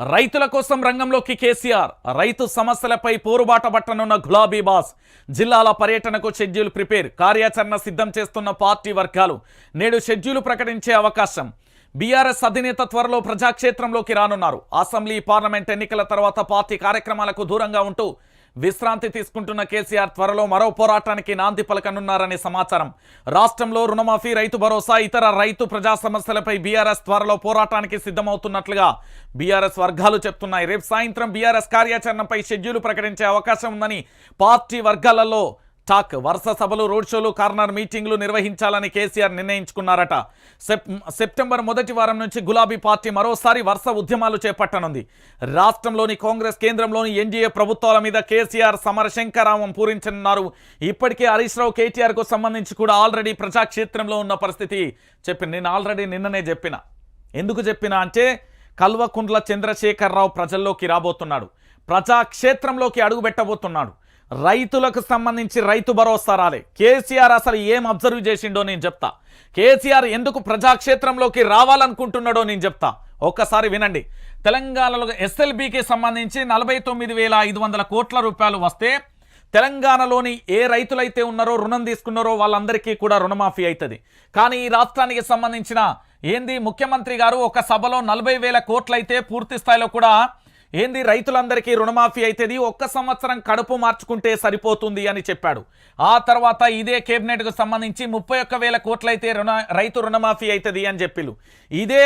రైతుల కోసం రంగంలోకి కేసీఆర్. రైతు సమస్యలపై పోరుబాట పట్టనున్న గులాబీ బాస్. జిల్లాల పర్యటనకు షెడ్యూల్ ప్రిపేర్. కార్యాచరణ సిద్ధం చేస్తున్న పార్టీ వర్గాలు. నేడు షెడ్యూల్ ప్రకటించే అవకాశం. బీఆర్ఎస్ అధినేత త్వరలో ప్రజాక్షేత్రంలోకి రానున్నారు. అసెంబ్లీ పార్లమెంట్ ఎన్నికల తర్వాత పార్టీ కార్యక్రమాలకు దూరంగా ఉంటూ విశ్రాంతి తీసుకుంటున్న కేసీఆర్ త్వరలో మరో పోరాటానికి నాంది పలకనున్నారని సమాచారం. రాష్ట్రంలో రుణమాఫీ రైతు భరోసా ఇతర రైతు ప్రజా సమస్యలపై బీఆర్ఎస్ త్వరలో పోరాటానికి సిద్ధమవుతున్నట్లుగా బీఆర్ఎస్ వర్గాలు చెప్తున్నాయి. రేపు సాయంత్రం బీఆర్ఎస్ కార్యాచరణపై షెడ్యూల్ ప్రకటించే అవకాశం ఉందని పార్టీ వర్గాలలో టాక్. వరుస సభలు రోడ్ షోలు కార్నర్ మీటింగ్లు నిర్వహించాలని కేసీఆర్ నిర్ణయించుకున్నారట. సెప్ సెప్టెంబర్ మొదటి వారం నుంచి గులాబీ పార్టీ మరోసారి వరుస ఉద్యమాలు చేపట్టనుంది. రాష్ట్రంలోని కాంగ్రెస్ కేంద్రంలోని ఎన్డీఏ ప్రభుత్వాల మీద కేసీఆర్ సమరశంకరామం పూరించనున్నారు. ఇప్పటికే హరీష్ రావు కేటీఆర్కు సంబంధించి కూడా ఆల్రెడీ ప్రజాక్షేత్రంలో ఉన్న పరిస్థితి చెప్పిన నేను ఆల్రెడీ నిన్ననే చెప్పిన. ఎందుకు చెప్పిన అంటే కల్వకుండ్ల చంద్రశేఖరరావు ప్రజల్లోకి రాబోతున్నాడు. ప్రజాక్షేత్రంలోకి అడుగు పెట్టబోతున్నాడు. రైతులకు సంబంధించి రైతు భరోసా రాలే. కేసీఆర్ అసలు ఏం అబ్జర్వ్ చేసిండో నేను చెప్తా. కేసీఆర్ ఎందుకు ప్రజాక్షేత్రంలోకి రావాలనుకుంటున్నాడో నేను చెప్తా. ఒక్కసారి వినండి. తెలంగాణలో ఎస్ఎల్బికి సంబంధించి నలభై తొమ్మిది వేల ఐదు వందల కోట్ల రూపాయలు వస్తే తెలంగాణలోని ఏ రైతులైతే ఉన్నారో రుణం తీసుకున్నారో వాళ్ళందరికీ కూడా రుణమాఫీ అవుతుంది కానీ ఈ రాష్ట్రానికి సంబంధించిన ఏంది ముఖ్యమంత్రి గారు ఒక సభలో నలభై వేల కోట్లయితే పూర్తి స్థాయిలో కూడా ఏంది రైతులందరికీ రుణమాఫీ అవుతుంది ఒక్క సంవత్సరం కడుపు మార్చుకుంటే సరిపోతుంది అని చెప్పాడు. ఆ తర్వాత ఇదే కేబినెట్కు సంబంధించి ముప్పై ఒక్క వేల కోట్లయితే రుణ రైతు రుణమాఫీ అవుతుంది అని చెప్పిలు ఇదే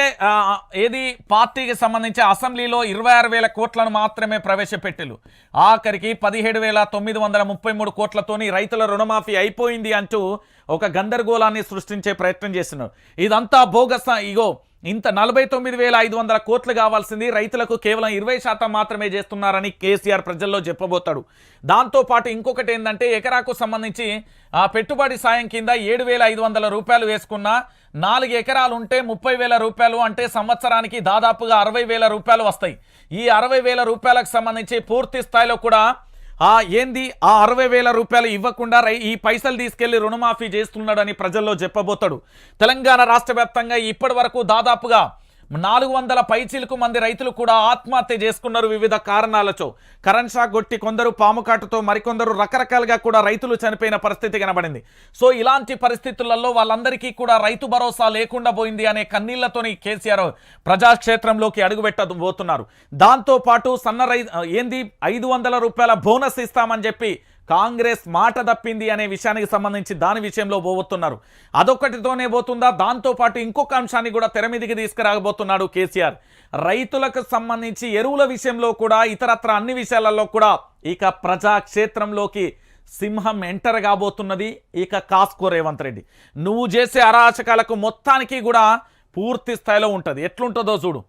ఏది పార్టీకి సంబంధించి అసెంబ్లీలో ఇరవై ఆరు వేల కోట్లను మాత్రమే ప్రవేశపెట్టిలు ఆఖరికి పదిహేడు వేల తొమ్మిది వందల ముప్పై మూడు కోట్లతోని రైతుల రుణమాఫీ అయిపోయింది అంటూ ఒక గందరగోళాన్ని సృష్టించే ప్రయత్నం చేస్తున్నారు. ఇదంతా బోగస్ ఇగో ఇంత నలభై తొమ్మిది వేల ఐదు వందల కోట్లు కావాల్సింది రైతులకు కేవలం ఇరవై శాతం మాత్రమే చేస్తున్నారని కేసీఆర్ ప్రజల్లో చెప్పబోతాడు. దాంతోపాటు ఇంకొకటి ఏంటంటే ఎకరాకు సంబంధించి ఆ పెట్టుబడి సాయం కింద ఏడు వేల ఐదు వందల రూపాయలు వేసుకున్న నాలుగు ఎకరాలు ఉంటే ముప్పై వేల రూపాయలు అంటే సంవత్సరానికి దాదాపుగా అరవై వేల రూపాయలు వస్తాయి. ఈ అరవై వేల రూపాయలకు సంబంధించి పూర్తి స్థాయిలో కూడా ఆ ఏంది? ఆ అరవై వేల రూపాయలు ఇవ్వకుండా రై- ఈ పైసలు తీసుకెళ్ళి రుణమాఫీ చేస్తున్నాడని ప్రజల్లో చెప్పబోతాడు. తెలంగాణ రాష్ట్ర వ్యాప్తంగా ఇప్పటి వరకు దాదాపుగా నాలుగు వందల పైచీలకు మంది రైతులు కూడా ఆత్మహత్య చేసుకున్నారు వివిధ కారణాలతో. కరెంట్ షాక్ కొట్టి కొందరు పాము కాటుతో మరికొందరు రకరకాలుగా కూడా రైతులు చనిపోయిన పరిస్థితి కనబడింది. సో ఇలాంటి పరిస్థితులలో వాళ్ళందరికీ కూడా రైతు భరోసా లేకుండా పోయింది అనే కన్నీళ్ళతోని కేసీఆర్ ప్రజాక్షేత్రంలోకి అడుగుపెట్టబోతున్నారు. దాంతో పాటు సన్న రై ఏంది? ఐదు వందల రూపాయల బోనస్ ఇస్తామని చెప్పి కాంగ్రెస్ మాట తప్పింది అనే విషయానికి సంబంధించి దాని విషయంలో పోబోతున్నారు. అదొక్కటితోనే పోతుందా? దాంతో పాటు ఇంకొక అంశాన్ని కూడా తెర మీదికి తీసుకురాబోతున్నాడు కేసీఆర్. రైతులకు సంబంధించి ఎరువుల విషయంలో కూడా ఇతరత్ర అన్ని విషయాలలో కూడా ఇక ప్రజాక్షేత్రంలోకి సింహం ఎంటర్ కాబోతున్నది ఇక కాస్కో రేవంత్ రెడ్డి. నువ్వు చేసే అరాచకాలకు మొత్తానికి కూడా పూర్తి స్థాయిలో ఉంటుంది. ఎట్లుంటుందో చూడు.